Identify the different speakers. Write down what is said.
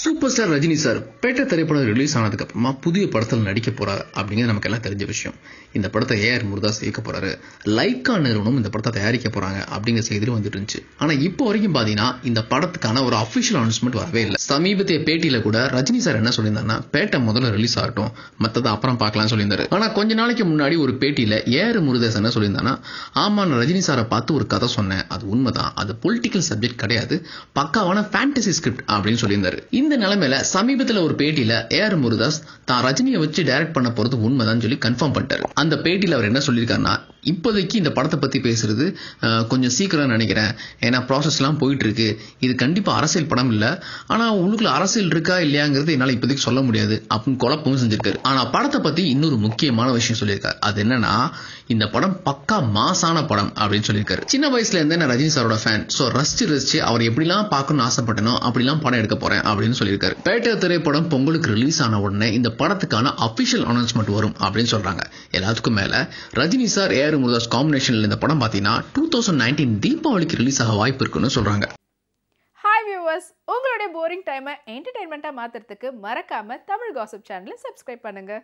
Speaker 1: Super star Rajini sir Petta திரைப்படம் release ஆனதுக்கு அப்புறமா புதிய படத்தில் நடிக்க போறாரு அப்படிங்கிறது நமக்கு எல்லாம் தெரிஞ்ச விஷயம். இந்த படத்தை ஏஆர் முருதாஸ் இயக்க போறாரு. லைக்கா நிறுவனம் இந்த படத்தை தயாரிக்க போறாங்க அப்படிங்கிற செய்தியில் வந்துட்டு இருந்துச்சு. ஆனா இப்போ வரைக்கும் பாத்தீங்கன்னா இந்த படத்துக்கான ஒரு அபிஷியல் அனௌன்ஸ்மெண்ட் வரவே இல்லை. சமீபத்திய பேட்டியில கூட ரஜினி சார் என்ன சொல்லியிருந்தாருன்னா பேட்டை முதல்ல ரிலீஸ் ஆகட்டும் மத்ததை அப்புறம் பார்க்கலாம் சொல்லியிருந்தாரு. ஆனா கொஞ்ச நாளைக்கு முன்னாடி ஒரு பேட்டியில ஏஆர் முருதாஸ் என்ன சொல்லியிருந்தானா ஆமா நான் ரஜினி சாரை பார்த்து ஒரு கதை சொன்னேன். அது உண்மைதான். அது பொலிட்டிக்கல் சப்ஜெக்ட் கிடையாது. பக்காவான ஃபேண்டசி ஸ்கிரிப்ட் அப்படின்னு சொல்லியிருந்தாரு. இந்த நிலைமையில சமீபத்துல ஒரு பேட்டியில ஏஆர் முருதாஸ் தான் ரஜினியை வச்சு டைரக்ட் பண்ண போறது உண்மைதான் சொல்லி கன்ஃபார்ம் பண்ணிட்டாரு. அந்த பேட்டியில அவர் என்ன சொல்லியிருக்காருன்னா இப்போதைக்கு இந்த படத்தை பத்தி பேசுறது கொஞ்சம் சீக்கிரம் நினைக்கிறேன். ஏன்னா ப்ராசஸ் எல்லாம் போயிட்டு இருக்கு இது கண்டிப்பா அரசியல் படம் இல்ல. ஆனா உள்ளுக்குள்ள அரசியல் இருக்கா இல்லையாங்கிறது என்னால இப்போதைக்கு சொல்ல முடியாது. அப்படின்னு குழப்பமும் செஞ்சிருக்காரு. ஆனா படத்தை பத்தி இன்னொரு முக்கியமான விஷயம் சொல்லியிருக்காரு. அது என்னன்னா இந்த படம் பக்கா மாசான படம் அப்படின்னு சொல்லியிருக்காரு. சின்ன வயசுல இருந்தே நான் ரஜினி சாரோட ஃபேன் ஸோ ரசிச்சு ரசிச்சு அவர் எப்படிலாம் பார்க்கணும்னு ஆசைப்பட்டனோ அப்படிலாம் படம் எடுக்க போறேன் அப்படின்னு சொல்லியிருக்காரு. பேட்டை திரைப்படம் பொங்கலுக்கு ரிலீஸ் ஆன உடனே இந்த படத்துக்கான அபிஷியல் அனௌன்ஸ்மெண்ட் வரும் அப்படின்னு சொல்றாங்க. எல்லாத்துக்கும் மேல ரஜினி சார் ஏஆர் முருதாஸ் காம்பினேஷன்ல இந்த படம் பார்த்தீங்கன்னா டூ தௌசண்ட் நைன்டீன் தீபாவளிக்கு ரிலீஸ் ஆக வாய்ப்பு இருக்குன்னு சொல்றாங்க.
Speaker 2: ஹாய் வியூவர்ஸ் உங்களுடைய போரிங் டைமை என்டர்டைன்மெண்ட்டாக மாற்றுறதுக்கு மறக்காமல் தமிழ் காசிப் சேனலை சப்ஸ்கிரைப் பண்ணுங்கள்